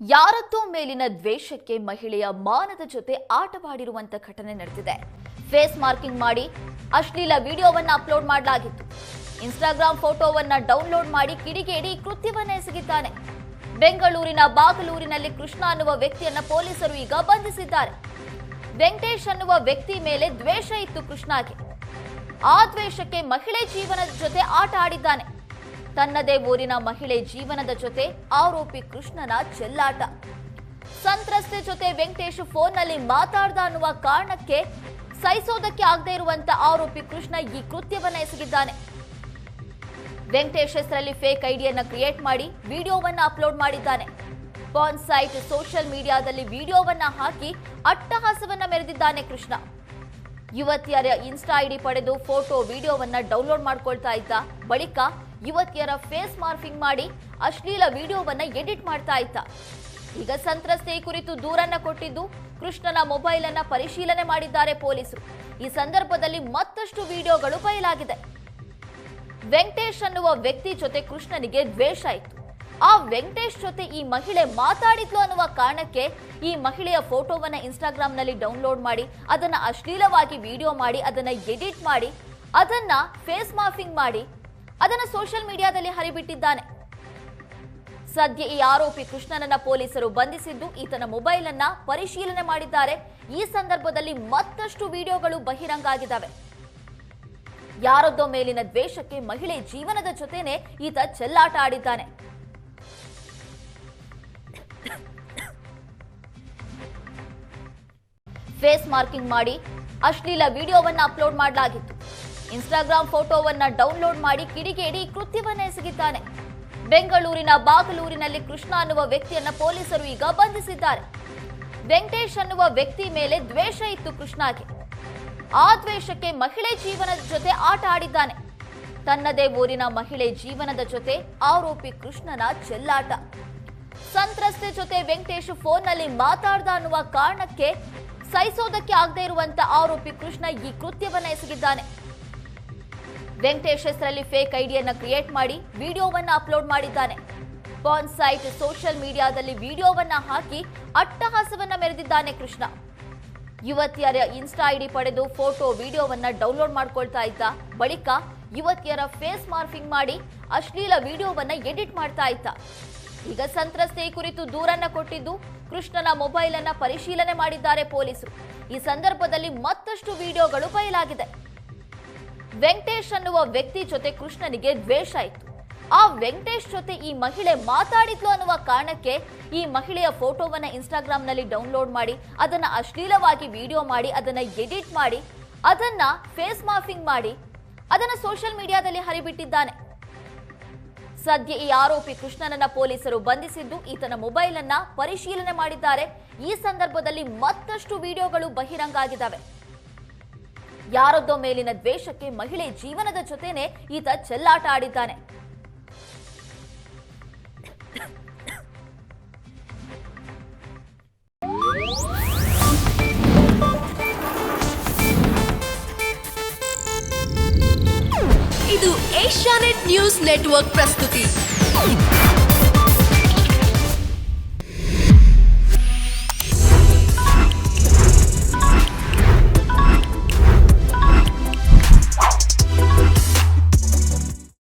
ಯಾರದ್ದೋ ಮೇಲಿನ ದ್ವೇಷಕ್ಕೆ ಮಹಿಳೆಯ ಮಾನದ ಜೊತೆ ಆಟವಾಡಿರುವಂತ ಘಟನೆ ನಡೆದಿದೆ. ಫೇಸ್ ಮಾರ್ಕಿಂಗ್ ಮಾಡಿ ಅಶ್ಲೀಲ ವಿಡಿಯೋವನ್ನ ಅಪ್ಲೋಡ್ ಮಾಡಲಾಗಿತ್ತು. ಇನ್ಸ್ಟಾಗ್ರಾಮ್ ಫೋಟೋವನ್ನ ಡೌನ್ಲೋಡ್ ಮಾಡಿ ಕಿಡಿಗೇಡಿ ಕೃತ್ಯವನ್ನ ಎಸಗಿದ್ದಾನೆ. ಬೆಂಗಳೂರಿನ ಬಾಗಲೂರಿನಲ್ಲಿ ಕೃಷ್ಣ ಅನ್ನುವ ವ್ಯಕ್ತಿಯನ್ನ ಪೊಲೀಸರು ಈಗ ಬಂಧಿಸಿದ್ದಾರೆ. ವೆಂಕಟೇಶ್ ಅನ್ನುವ ವ್ಯಕ್ತಿ ಮೇಲೆ ದ್ವೇಷ ಇತ್ತು ಕೃಷ್ಣಗೆ. ಆ ದ್ವೇಷಕ್ಕೆ ಮಹಿಳೆ ಜೀವನದ ಜೊತೆ ಆಟ ಆಡಿದ್ದಾನೆ. ತನ್ನದೇ ಊರಿನ ಮಹಿಳೆ ಜೀವನದ ಜೊತೆ ಆರೋಪಿ ಕೃಷ್ಣನ ಚೆಲ್ಲಾಟ. ಸಂತ್ರಸ್ತೆ ಜೊತೆ ವೆಂಕಟೇಶ್ ಫೋನ್ನಲ್ಲಿ ಮಾತಾಡ್ದ ಅನ್ನುವ ಕಾರಣಕ್ಕೆ ಸಹಿಸೋದಕ್ಕೆ ಆಗದೆ ಇರುವಂತ ಆರೋಪಿ ಕೃಷ್ಣ ಈ ಕೃತ್ಯವನ್ನ ಎಸಗಿದ್ದಾನೆ. ವೆಂಕಟೇಶ್ ಹೆಸರಲ್ಲಿ ಫೇಕ್ ಐಡಿಯನ್ನ ಕ್ರಿಯೇಟ್ ಮಾಡಿ ವಿಡಿಯೋವನ್ನ ಅಪ್ಲೋಡ್ ಮಾಡಿದ್ದಾನೆ. ಪಾನ್ ಸೈಟ್ ಸೋಷಿಯಲ್ ಮೀಡಿಯಾದಲ್ಲಿ ವಿಡಿಯೋವನ್ನ ಹಾಕಿ ಅಟ್ಟಹಾಸವನ್ನ ಮೆರೆದಿದ್ದಾನೆ ಕೃಷ್ಣ. ಯುವತಿಯರ ಇನ್ಸ್ಟಾ ಐಡಿ ಪಡೆದು ಫೋಟೋ ವಿಡಿಯೋವನ್ನ ಡೌನ್ಲೋಡ್ ಮಾಡ್ಕೊಳ್ತಾ ಇದ್ದ ಬಳಿಕ ಯುವತಿಯರ ಫೇಸ್ ಮಾರ್ಫಿಂಗ್ ಮಾಡಿ ಅಶ್ಲೀಲ ವಿಡಿಯೋವನ್ನ ಎಡಿಟ್ ಮಾಡ್ತಾ ಇದ್ದ. ಈಗ ಸಂತ್ರಸ್ತೆ ಕುರಿತು ದೂರನ್ನ ಕೊಟ್ಟಿದ್ದು ಕೃಷ್ಣನ ಮೊಬೈಲ್ ಅನ್ನ ಪರಿಶೀಲನೆ ಮಾಡಿದ್ದಾರೆ ಪೊಲೀಸರು. ಈ ಸಂದರ್ಭದಲ್ಲಿ ಮತ್ತಷ್ಟು ವಿಡಿಯೋಗಳು ಬಯಲಾಗಿದೆ. ವೆಂಕಟೇಶ್ ಅನ್ನುವ ವ್ಯಕ್ತಿ ಜೊತೆ ಕೃಷ್ಣನಿಗೆ ದ್ವೇಷ ಇತ್ತು. ಆ ವೆಂಕಟೇಶ್ ಜೊತೆ ಈ ಮಹಿಳೆ ಮಾತಾಡಿದ್ಲು ಅನ್ನುವ ಕಾರಣಕ್ಕೆ ಈ ಮಹಿಳೆಯ ಫೋಟೋವನ್ನ ಇನ್ಸ್ಟಾಗ್ರಾಂನಲ್ಲಿ ಡೌನ್ಲೋಡ್ ಮಾಡಿ, ಅದನ್ನ ಅಶ್ಲೀಲವಾಗಿ ವಿಡಿಯೋ ಮಾಡಿ, ಅದನ್ನ ಎಡಿಟ್ ಮಾಡಿ, ಅದನ್ನ ಫೇಸ್ ಮಾಫಿಂಗ್ ಮಾಡಿ ಅದನ್ನ ಸೋಷಿಯಲ್ ಮೀಡಿಯಾದಲ್ಲಿ ಹರಿಬಿಟ್ಟಿದ್ದಾನೆ. ಸದ್ಯ ಈ ಆರೋಪಿ ಕೃಷ್ಣನನ್ನ ಪೊಲೀಸರು ಬಂಧಿಸಿದ್ದು, ಈತನ ಮೊಬೈಲ್ ಅನ್ನ ಪರಿಶೀಲನೆ ಮಾಡಿದ್ದಾರೆ. ಈ ಸಂದರ್ಭದಲ್ಲಿ ಮತ್ತಷ್ಟು ವಿಡಿಯೋಗಳು ಬಹಿರಂಗ ಆಗಿದ್ದಾವೆ ಯಾರದ್ದೋ ಮೇಲಿನ ದ್ವೇಷಕ್ಕೆ ಮಹಿಳೆ ಜೀವನದ ಜೊತೆನೆ ಈತ ಚೆಲ್ಲಾಟ ಆಡಿದ್ದಾನೆ. ಫೇಸ್ ಮಾರ್ಕಿಂಗ್ ಮಾಡಿ ಅಶ್ಲೀಲ ವಿಡಿಯೋವನ್ನ ಅಪ್ಲೋಡ್ ಮಾಡಲಾಗಿತ್ತು. ಇನ್ಸ್ಟಾಗ್ರಾಂ ಫೋಟೋವನ್ನ ಡೌನ್ಲೋಡ್ ಮಾಡಿ ಕಿಡಿಗೇಡಿ ಕೃತ್ಯವನ್ನೆಸಗಿದ್ದಾನೆ ಬೆಂಗಳೂರಿನ ಬಾಗಲೂರಿನಲ್ಲಿ ಕೃಷ್ಣ ಅನ್ನುವ ವ್ಯಕ್ತಿಯನ್ನ ಪೊಲೀಸರು ಈಗ ಬಂಧಿಸಿದ್ದಾರೆ. ವೆಂಕಟೇಶ್ ಅನ್ನುವ ವ್ಯಕ್ತಿ ಮೇಲೆ ದ್ವೇಷ ಇತ್ತು ಕೃಷ್ಣಗೆ. ಆ ದ್ವೇಷಕ್ಕೆ ಮಹಿಳೆ ಜೀವನದ ಜೊತೆ ಆಟ ಆಡಿದ್ದಾನೆ. ತನ್ನದೇ ಊರಿನ ಮಹಿಳೆ ಜೀವನದ ಜೊತೆ ಆರೋಪಿ ಕೃಷ್ಣನ ಚೆಲ್ಲಾಟ. ಸಂತ್ರಸ್ತೆ ಜೊತೆ ವೆಂಕಟೇಶ್ ಫೋನ್ನಲ್ಲಿ ಮಾತಾಡ್ದ ಅನ್ನುವ ಕಾರಣಕ್ಕೆ ಸಹಿಸೋದಕ್ಕೆ ಆಗದೆ ಇರುವಂತ ಆರೋಪಿ ಕೃಷ್ಣ ಈ ಕೃತ್ಯವನ್ನ ಎಸಗಿದ್ದಾನೆ. ವೆಂಕಟೇಶ್ ಹೆಸರಲ್ಲಿ ಫೇಕ್ ಐಡಿಯನ್ನು ಕ್ರಿಯೇಟ್ ಮಾಡಿ ವಿಡಿಯೋವನ್ನು ಅಪ್ಲೋಡ್ ಮಾಡಿದ್ದಾನೆ. ಪಾನ್ ಸೈಟ್ ಸೋಷಿಯಲ್ ಮೀಡಿಯಾದಲ್ಲಿ ವಿಡಿಯೋವನ್ನ ಹಾಕಿ ಅಟ್ಟಹಾಸವನ್ನು ಮೆರೆದಿದ್ದಾನೆ ಕೃಷ್ಣ. ಯುವತಿಯರ ಇನ್ಸ್ಟಾ ಐಡಿ ಪಡೆದು ಫೋಟೋ ವಿಡಿಯೋವನ್ನ ಡೌನ್ಲೋಡ್ ಮಾಡ್ಕೊಳ್ತಾ ಇದ್ದ ಬಳಿಕ ಯುವತಿಯರ ಫೇಸ್ ಮಾರ್ಫಿಂಗ್ ಮಾಡಿ ಅಶ್ಲೀಲ ವಿಡಿಯೋವನ್ನ ಎಡಿಟ್ ಮಾಡ್ತಾ ಇದ್ದ. ಈಗ ಸಂತ್ರಸ್ತೆ ಕುರಿತು ದೂರನ್ನ ಕೊಟ್ಟಿದ್ದು ಕೃಷ್ಣನ ಮೊಬೈಲ್ ಅನ್ನ ಪರಿಶೀಲನೆ ಮಾಡಿದ್ದಾರೆ ಪೊಲೀಸರು. ಈ ಸಂದರ್ಭದಲ್ಲಿ ಮತ್ತಷ್ಟು ವಿಡಿಯೋಗಳು ಬಯಲಾಗಿದೆ. ವೆಂಕಟೇಶ್ ಅನ್ನುವ ವ್ಯಕ್ತಿ ಜೊತೆ ಕೃಷ್ಣನಿಗೆ ದ್ವೇಷ ಇತ್ತು. ಆ ವೆಂಕಟೇಶ್ ಜೊತೆ ಈ ಮಹಿಳೆ ಮಾತಾಡಿದ್ಲು ಅನ್ನುವ ಕಾರಣಕ್ಕೆ ಈ ಮಹಿಳೆಯ ಫೋಟೋವನ್ನ ಇನ್ಸ್ಟಾಗ್ರಾಂನಲ್ಲಿ ಡೌನ್ಲೋಡ್ ಮಾಡಿ, ಅದನ್ನ ಅಶ್ಲೀಲವಾಗಿ ವಿಡಿಯೋ ಮಾಡಿ, ಅದನ್ನ ಎಡಿಟ್ ಮಾಡಿ, ಅದನ್ನ ಫೇಸ್ ಮಾರ್ಫಿಂಗ್ ಮಾಡಿ, ಅದನ್ನ ಸೋಷಿಯಲ್ ಮೀಡಿಯಾದಲ್ಲಿ ಹರಿಬಿಟ್ಟಿದ್ದಾನೆ. ಸದ್ಯ ಈ ಆರೋಪಿ ಕೃಷ್ಣನನ್ನ ಪೊಲೀಸರು ಬಂಧಿಸಿದ್ದು, ಈತನ ಮೊಬೈಲ್ ಅನ್ನ ಪರಿಶೀಲನೆ ಮಾಡಿದ್ದಾರೆ. ಈ ಸಂದರ್ಭದಲ್ಲಿ ಮತ್ತಷ್ಟು ವಿಡಿಯೋಗಳು ಬಹಿರಂಗ ಆಗಿದ್ದಾವೆ ಯಾರದ್ದೋ ಮೇಲಿನ ದ್ವೇಷಕ್ಕೆ ಮಹಿಳೆ ಜೀವನದ ಜೊತೆನೆ ಈತ ಚೆಲ್ಲಾಟ ಆಡಿದ್ದಾನೆ. ಇದು ಏಷ್ಯಾನೆಟ್ ನ್ಯೂಸ್ ನೆಟ್ವರ್ಕ್ ಪ್ರಸ್ತುತಿ.